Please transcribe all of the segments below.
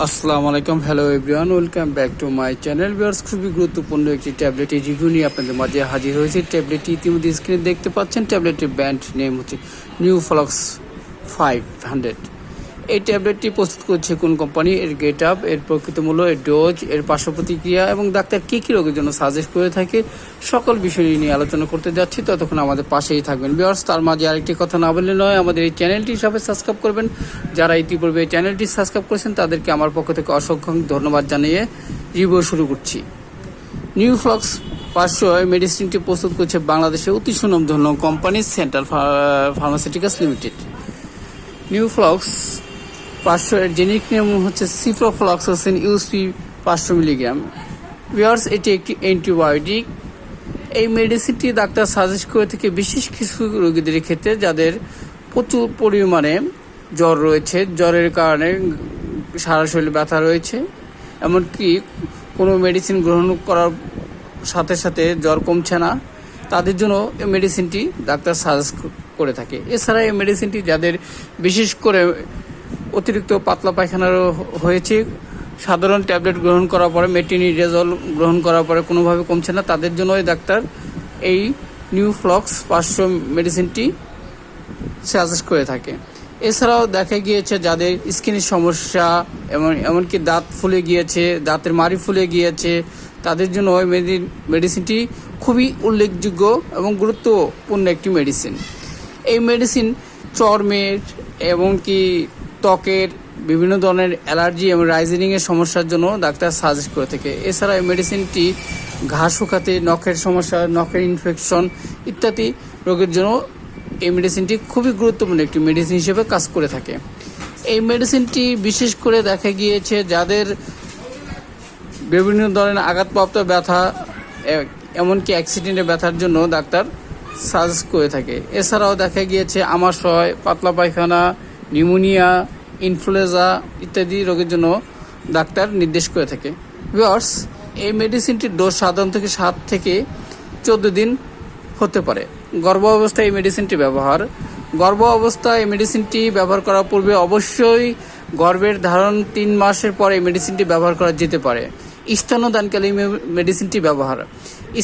আসসালামু আলাইকুম hello everyone welcome back to my channel viewers খুবই গুরুত্বপূর্ণ একটি ট্যাবলেটের রিভিউ নিয়ে আপনাদের মাঝে হাজির হয়েছে। ট্যাবলেটটি ইতিমধ্যে স্ক্রিনে দেখতে পাচ্ছেন। ট্যাবলেটের ব্র্যান্ড নেম হচ্ছে নিউ ফ্লক্স ফাইভ হান্ড্রেড এই ট্যাবলেটটি প্রস্তুত করছে কোন কোম্পানি এর গেট আপ এর প্রকৃত মূল্য এর ডোজ, এর পার্শ্ব প্রতিক্রিয়া এবং ডাক্তার কী কী রোগের জন্য সাজেস্ট করে থাকে সকল বিষয় নিয়ে আলোচনা করতে যাচ্ছি। ততক্ষণ আমাদের পাশেই থাকবেন ভিউয়ার্স তার মাঝে আরেকটি কথা না বললে নয়, আমাদের এই চ্যানেলটি সবাই সাবস্ক্রাইব করবেন। যারা ইতিপূর্বে এই চ্যানেলটি সাবস্ক্রাইব করেছেন, তাদেরকে আমার পক্ষ থেকে অসংখ্য ধন্যবাদ জানিয়ে রিভিউ শুরু করছি। নিউ ফ্লক্স পার্শ্ব মেডিসিনটি প্রস্তুত করছে বাংলাদেশের অতি সুনামধন্য company central pharmaceuticals limited new flox পাঁচশো জেনিক নেম হচ্ছে সিপ্রোফ্লক্সোসিন ইউসপি পাঁচশো মিলিগ্রাম ভিওর্স এটি একটি অ্যান্টিবায়োটিক এই মেডিসিনটি ডাক্তার সাজেস্ট করে থেকে বিশেষ কিছু রোগীদের ক্ষেত্রে যাদের প্রচুর পরিমাণে জ্বর রয়েছে। জ্বরের কারণে সারা শরীরে ব্যথা রয়েছে। এমনকি কোনো মেডিসিন গ্রহণ করার সাথে সাথে জ্বর কমছে না। তাদের জন্য এই মেডিসিনটি ডাক্তার সাজেস্ট করে থাকে। এছাড়া এই মেডিসিনটি যাদের বিশেষ করে অতিরিক্ত পাতলা পায়খানারও হয়েছে। সাধারণ ট্যাবলেট গ্রহণ করার পরে, মেটিনিডেজল গ্রহণ করার পরে কোনোভাবে কমছে না। তাদের জন্য ওই ডাক্তার এই নিউ ফ্লক্স পাঁচশো মেডিসিনটি সাজেস্ট করে থাকে। এছাড়াও দেখা গিয়েছে, যাদের স্কিনের সমস্যা এমন এমনকি দাঁত ফুলে গিয়েছে, দাঁতের মারি ফুলে গিয়েছে, তাদের জন্য ওই মেডি, মেডিসিনটি খুবই উল্লেখযোগ্য এবং গুরুত্বপূর্ণ একটি মেডিসিন। এই মেডিসিন চর্মের এমনকি ত্বকের বিভিন্ন ধরনের অ্যালার্জি এবং রাইজেনিংয়ের সমস্যার জন্য ডাক্তার সাজেস্ট করে থাকে। এছাড়া এই মেডিসিনটি ঘা শুকাতে, নখের সমস্যা, নখের ইনফেকশন ইত্যাদি রোগের জন্য এই মেডিসিনটি খুবই গুরুত্বপূর্ণ একটি মেডিসিন হিসেবে কাজ করে থাকে। এই মেডিসিনটি বিশেষ করে দেখা গিয়েছে যাদের বিভিন্ন ধরনের আঘাতপ্রাপ্ত ব্যথা এমনকি অ্যাক্সিডেন্টের ব্যথার জন্য ডাক্তার সাজেস্ট করে থাকে। এছাড়াও দেখা গিয়েছে আমাশয় পাতলা পায়খানা নিউমোনিয়া, ইনফ্লুয়েঞ্জা ইত্যাদি রোগের জন্য ডাক্তার নির্দেশ করে থাকে। ভিওর্স এই মেডিসিনটির ডোজ সাধারণ থেকে সাত থেকে চোদ্দ দিন হতে পারে? গর্ভ অবস্থায় এই মেডিসিনটি ব্যবহার। গর্ভ অবস্থায় এই মেডিসিনটি ব্যবহার করার পূর্বে অবশ্যই গর্ভের ধারণ তিন মাসের পরে এই মেডিসিনটি ব্যবহার করা যেতে পারে। স্তন্যদানকালে মেডিসিনটি ব্যবহার।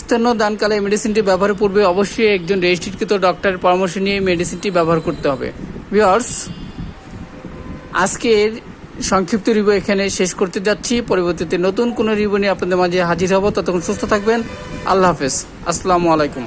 স্তন্যদানকালে এই মেডিসিনটি ব্যবহারের পূর্বে অবশ্যই একজন রেজিস্ট্রিকৃত ডক্টরের পরামর্শ নিয়ে এই মেডিসিনটি ব্যবহার করতে হবে। ভিওর্স আজকের সংক্ষিপ্ত রিভিউ এখানে শেষ করতে যাচ্ছি। পরবর্তীতে নতুন কোনো রিভিউ নিয়ে আপনাদের মাঝে হাজির হব। ততক্ষণ সুস্থ থাকবেন। আল্লাহ হাফেজ। আসসালামু আলাইকুম।